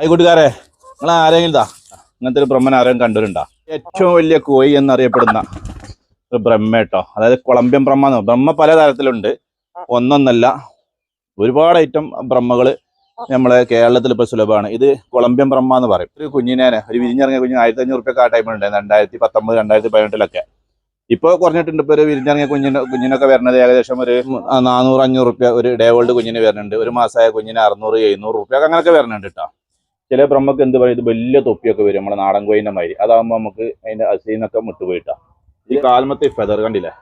High കൂട്ടുകാരെ നിങ്ങൾ ആരെങ്കിലും ഇതാ? അങ്ങനത്തെ ഒരു ബ്രഹ്മൻ ആരെങ്കിലും കണ്ടിട്ടുണ്ടോ ഏറ്റവും വലിയ കോയി എന്നറിയപ്പെടുന്ന ഒരു ബ്രഹ്മ കേട്ടോ. അതായത് കൊളംബിയൻ ബ്രഹ്മ എന്ന് ബ്രഹ്മ പല തരത്തിലുണ്ട് ഒന്നൊന്നല്ല ഒരുപാട് ഐറ്റം ബ്രഹ്മകൾ നമ്മളെ കേരളത്തിൽ ഇപ്പൊ സുലഭമാണ്. ഇത് കൊളംബിയൻ ബ്രഹ്മ എന്ന് പറയും. ഒരു കുഞ്ഞിനെ ഒരു വിരിഞ്ഞിറങ്ങിയ കുഞ്ഞിന് ആയിരത്തി അഞ്ഞൂറ് റുപ്യ ആ ടൈമിലുണ്ടായിരുന്നു രണ്ടായിരത്തി പത്തൊമ്പത് രണ്ടായിരത്തി പതിനെട്ടിലൊക്കെ ഇപ്പൊ കുറഞ്ഞിട്ടുണ്ട്. ഇപ്പൊ ഒരു വിരിഞ്ഞിറങ്ങിയ കുഞ്ഞിന് കുഞ്ഞിനൊക്കെ വരുന്നത് ഏകദേശം ഒരു നാനൂറ് അഞ്ഞൂറ് റുപ്യ ഒരു ഡേ ഓൾഡ് കുഞ്ഞിന് വരുന്നുണ്ട്. ഒരു മാസമായ കുഞ്ഞിന് അറുന്നൂറ് എഴുന്നൂറ് റുപ്യ അങ്ങനെയൊക്കെ വരുന്നുണ്ട് കേട്ടോ. ചില ബ്രഹ്മക്ക് എന്ത് പറയും? ഇത് വലിയ തൊപ്പിയൊക്കെ വരും നമ്മുടെ നാടൻ കോയിന്റെ മാതിരി. അതാകുമ്പോൾ നമുക്ക് അതിന്റെ അസീനൊക്കെ മുട്ടുപോയിട്ടാണ് ഈ കാൽമത്തെ ഫെദർ കണ്ടില്ലേ?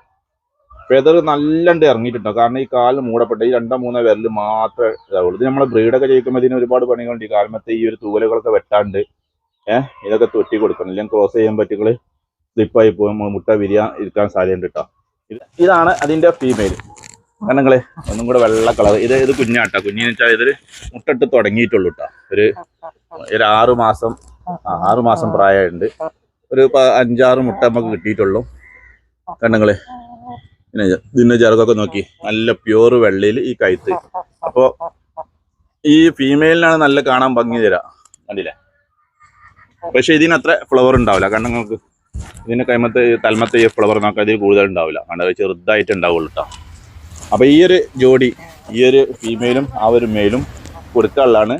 ഫെദർ നല്ലണ്ട് ഇറങ്ങിയിട്ടുണ്ടോ. കാരണം ഈ കാൽ മൂടപ്പെട്ട ഈ രണ്ടോ മൂന്നോ വിരൽ മാത്രമേ ഇതാവുള്ളൂ. ഇത് നമ്മളെ ബ്രീഡൊക്കെ ചെയ്യിക്കുമ്പോൾ ഇതിന് ഒരുപാട് പണികളുണ്ട്. ഈ കാൽമത്തെ ഈ ഒരു തൂവലുകളൊക്കെ വെട്ടാണ്ട് ഏഹ് ഇതൊക്കെ തൊറ്റി കൊടുക്കണം. ഇല്ലെങ്കിൽ ക്രോസ് ചെയ്യാൻ പറ്റുകൾ സ്ലിപ്പായി പോകും. മുട്ട വിരിയാൻ ഇരിക്കാൻ സാധ്യതയുണ്ട് കേട്ടോ ഇതാണ് അതിന്റെ ഫീമെയിൽ കണ്ണങ്ങൾ ഒന്നും കൂടെ വെള്ള കളർ. ഇത് ഇത് കുഞ്ഞാട്ടാ. കുഞ്ഞിന്ന് വെച്ചാൽ ഇതൊരു മുട്ടിട്ട് തുടങ്ങിയിട്ടുള്ളൂ കേട്ടോ ഒരു ഒരു ആറു മാസം ആറു മാസം പ്രായമുണ്ട് ഒരു അഞ്ചാറ് മുട്ട നമുക്ക് കിട്ടിയിട്ടുള്ളൂ. കണ്ണങ്ങൾ. പിന്നെ ഇതിന്റെ നോക്കി. നല്ല പ്യൂർ വെള്ളയിൽ ഈ കഴുത്ത് അപ്പോ ഈ ഫീമെയിലിനാണ് നല്ല കാണാൻ ഭംഗി തരാ. കണ്ടില്ലേ? പക്ഷെ ഇതിനത്ര ഫ്ലവർ ഉണ്ടാവില്ല. കണ്ണങ്ങൾക്ക് ഇതിന് കൈമത്ത് തലമത്തെ ഈ ഫ്ലവർ നോക്കാൻ ഇതിൽ കൂടുതൽ ഉണ്ടാവില്ല. കണ്ടത് ചെറുതായിട്ട് ഉണ്ടാവുള്ളൂ കേട്ടോ അപ്പൊ ഈ ഒരു ജോഡി ഈ ഒരു ഫീമെയിലും ആ ഒരു മെയിലും കൊടുക്കാനുള്ളതാണ്.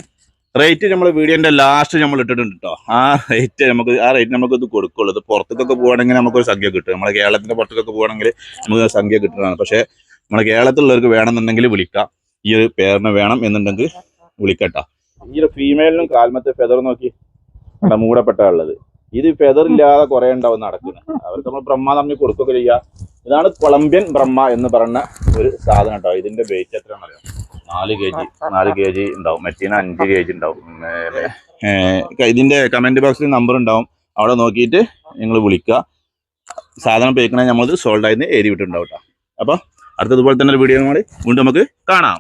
റേറ്റ് നമ്മൾ വീഡിയോന്റെ ലാസ്റ്റ് നമ്മൾ ഇട്ടിട്ടുണ്ട് കേട്ടോ ആ റേറ്റ് നമുക്ക് ആ റേറ്റ് നമുക്ക് ഇത് കൊടുക്കുള്ളൂ. ഇത് പുറത്തേക്കൊക്കെ പോകണമെങ്കിൽ നമുക്കൊരു സംഖ്യ കിട്ടും. നമ്മളെ കേരളത്തിന്റെ പുറത്തേക്കൊക്കെ പോകണമെങ്കിൽ നമുക്ക് സംഖ്യ കിട്ടുന്നതാണ്. പക്ഷേ നമ്മളെ കേരളത്തിലുള്ളവർക്ക് വേണമെന്നുണ്ടെങ്കിൽ വിളിക്കാം. ഈ ഒരു പേരിന് വേണം എന്നുണ്ടെങ്കിൽ വിളിക്കട്ടോ ഈ ഒരു ഫീമെയിലിനും കാൽമത്തെ ഫെദർ നോക്കി നമ്മുടെ മൂടപ്പെട്ട ഉള്ളത്. ഇത് ഫെദർ ഇല്ലാതെ കുറെ ഉണ്ടാവും നടക്കുന്നത്. അവർക്ക് നമ്മൾ ബ്രഹ്മാതമ്മി കൊടുക്കുകയൊക്കെ ചെയ്യാം. ഇതാണ് കൊളംബിയൻ ബ്രഹ്മ എന്ന് പറയുന്ന ഒരു സാധനം കേട്ടോ. ഇതിന്റെ വെയിറ്റ് എത്രയാണെന്നറിയാം? നാല് കെ ജി നാല് കെ ജി ഉണ്ടാവും. മെറ്റീന അഞ്ച് കെ ജി ഉണ്ടാവും ഇതിന്റെ കമന്റ് ബോക്സിൽ നമ്പർ ഉണ്ടാവും. അവിടെ നോക്കിയിട്ട് നിങ്ങൾ വിളിക്കുക. സാധനം പേക്കണേ നമ്മളത് സോൾഡ് ആയിരുന്നു എഴുതി വിട്ടിട്ടുണ്ടാവും കേട്ടോ. അപ്പൊ അടുത്തതുപോലെ തന്നെ ഒരു വീഡിയോ കൂടി വീണ്ടും നമുക്ക് കാണാം.